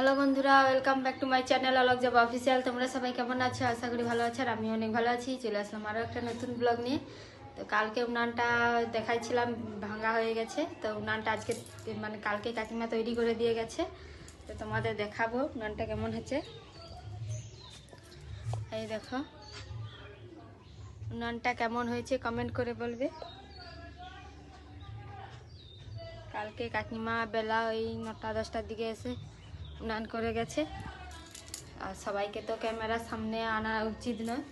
Hello বন্ধুরা welcome back to my channel অলক যাব official তোমরা সবাই কেমন আছো? আশা করি ভালো আছো আর আমি অনেক ভালো আছি। চলে আসলাম আরও একটা নতুন ব্লগ নিয়ে। তো কালকে উনানটা দেখাইছিলাম ভাঙা হয়ে গেছে। তো উনানটা আজকে মানে কালকে কাকিমা তৈরি করে দিয়ে গেছে। তো তোমাদের দেখাবো উনানটা কেমন হচ্ছে এই দেখো। উনানটা কেমন হয়েছে কমেন্ট করে বলবে। কালকে কাকিমা বেলা ওই নটা দশটার দিকে এসে স্নান করে গেছে। আর সবাইকে তো ক্যামেরার সামনে আনা উচিত নয়।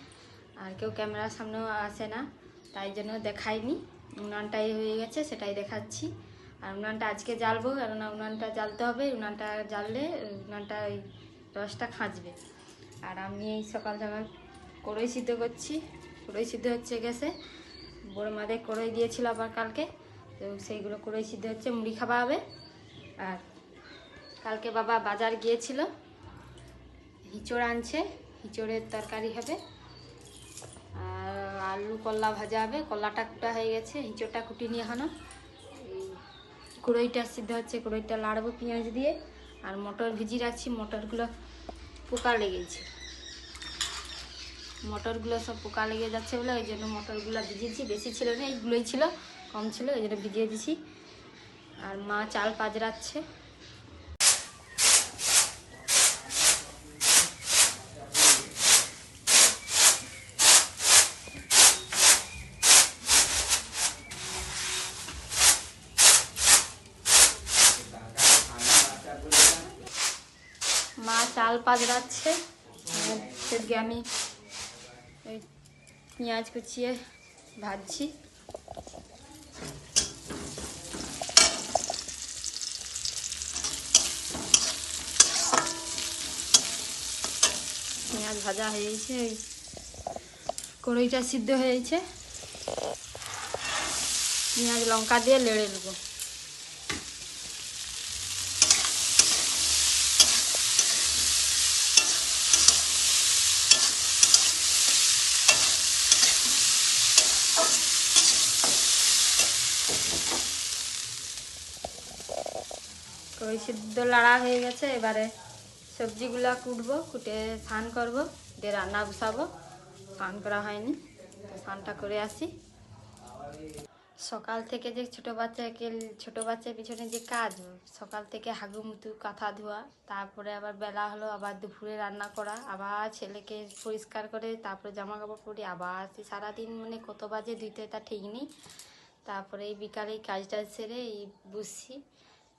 আর কেউ ক্যামেরার সামনেও আসে না। তাই জন্য দেখাইনি। উনানটাই হয়ে গেছে, সেটাই দেখাচ্ছি। আর উনানটা আজকে জ্বালবো, কেননা উনানটা জ্বালতে হবে। উনানটা জ্বাললে, উনানটা ওই রসটা খাঁচবে আর আমি এই সকাল সকাল কড়ই সিদ্ধ করছি। কড়ই সিদ্ধ হচ্ছে গেছে। বড় মাদের কড়ই দিয়েছিল আবার কালকে। তো সেইগুলো কড়ই সিদ্ধ হচ্ছে, মুড়ি খাওয়া হবে। আর কালকে বাবা বাজার গিয়েছিল। হিঁচড় আনছে হিঁচড়ের তরকারি হবে। আর আলু কল্লা ভাজা হবে কল্লাটা কুটা হয়ে গেছে হিঁচড়টা কুটিনি এখনও এই কুড়োইটা সিদ্ধ হচ্ছে, কুড়োইটা লাড়বো পেঁয়াজ দিয়ে। আর মটর ভিজিয়ে রাখছি, মটরগুলো পোকা লেগেছে। মটরগুলো সব পোকা লেগে যাচ্ছে বলে, ওই জন্য মটরগুলো ভিজিয়েছি, বেশি ছিল না, এইগুলোই ছিল, কম ছিল, ওই জন্য ভিজিয়ে দিছি। আর মা চাল পাজরাচ্ছে। মা চাল পাজরাচ্ছে সেদিকে আমি ওই পেঁয়াজ কুচিয়ে ভাজছি। পেঁয়াজ ভাজা হয়েছে ওই কড়ইটা সিদ্ধ হয়েছে পেঁয়াজ লঙ্কা দিয়ে লেড়ে নেব। কই সিদ্ধ লাড়া হয়ে গেছে, এবারে সবজিগুলা কুটবো, কুটে স্নান করব, দিয়ে রান্না বসাবো। স্নান করা হয়নি স্নানটা করে আসি। সকাল থেকে যে ছোট বাচ্চাকে, ছোট বাচ্চার পিছনে যে কাজ, সকাল থেকে হাগু মুতু, কাঁথা ধোয়া, তারপরে আবার বেলা হলো, আবার দুপুরে রান্না করা, আবার ছেলেকে পরিষ্কার করে, তারপরে জামা কাপড় পরি, আবার আসি সারাদিন মানে কত বাজে ধুইতে তা ঠিক নেই। তারপরে এই বিকালে কাজ টাজ সেরে এই বসছি।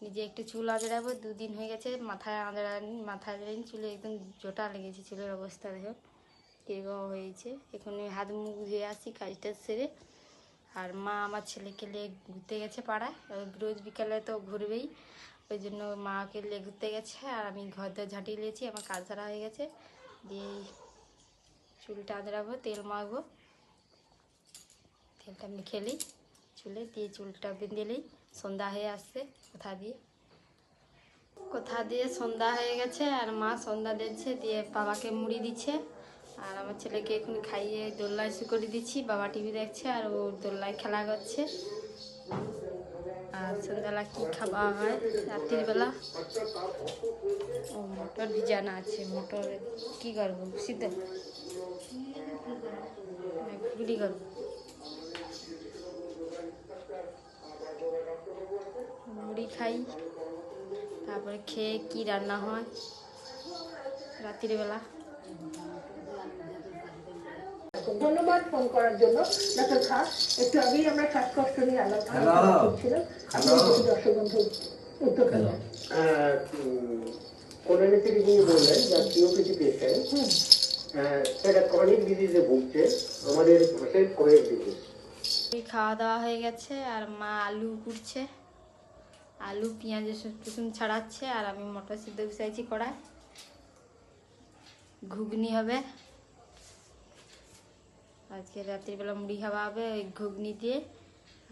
নিজে একটু চুল আঁচড়াবো, দুদিন হয়ে গেছে মাথায় আঁচড়ানি মাথায় আঁচড়ানি, চুলে একদম জোটা লেগেছে চুলের অবস্থা দেখো কীরকম হয়েছে। এখন হাত মুখ ধুয়ে আসি কাজটা সেরে। আর মা আমার ছেলেকে নিয়ে ঘুরতে গেছে পাড়ায়, রোজ বিকালে তো ঘুরবেই। ওই জন্য মাকে নিয়ে ঘুরতে গেছে, আর আমি ঘর দর ঝাঁটিয়ে নিয়েছি আমার কাজ সারা হয়ে গেছে। দিয়ে চুলটা আঁচড়াবো, তেল মাখবো, তেলটা মেখে নিই। চুলে দিয়ে চুলটা বেঁধে নিই। সন্ধ্যা হয়ে আসছে কোথা দিয়ে। কোথা দিয়ে সন্ধ্যা হয়ে গেছে আর মা সন্ধ্যা দিচ্ছে দিয়ে বাবাকে মুড়ি দিচ্ছে। আর আমার ছেলেকে এখন খাইয়ে দোল্লায় শুকরি দিচ্ছি। বাবা টিভি দেখছে আর ও দোল্লায় খেলা করছে। আর সন্ধ্যাবেলা কী খাওয়া হয়? রাত্রির বেলা? ও মটর ভিজানো আছে মটর কী করব? সিদ্ধ? গুলি করব। মুড়ি খাই তারপরে খেয়ে কি রান্না হয়? রাত্রির বেলা। ধন্যবাদ ফোন করার জন্য। ডাক্তার খাস একটু আগেই আমরা শ্বাসকষ্ট নিয়ে আলোচনা Hello. করছিলাম আপনি Hello. কিছু দর্শক বন্ধু উত্তর কোরআনে থেকে যিনি বললেন? যার পেশেন্ট সেটা ক্রনিক ডিজিজে ভুগছে। আমাদের ভাষায় ক্রনিক ডিজিজ খাওয়া দাওয়া হয়ে গেছে আর মা আলু কুটছে। আলু, পেঁয়াজ এসব কিছু ছাড়াচ্ছে আর আমি মটর সিদ্ধ বসাইছি কড়ায় ঘুগনি হবে। আজকে রাত্রিবেলা মুড়ি খাওয়া হবে ওই ঘুগনি দিয়ে।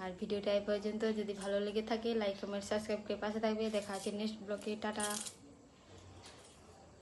আর ভিডিওটা এই পর্যন্ত। যদি ভালো লেগে থাকে লাইক কমেন্ট সাবস্ক্রাইব করে পাশে থাকবে। দেখা আছে নেক্সট ব্লগে টাটা।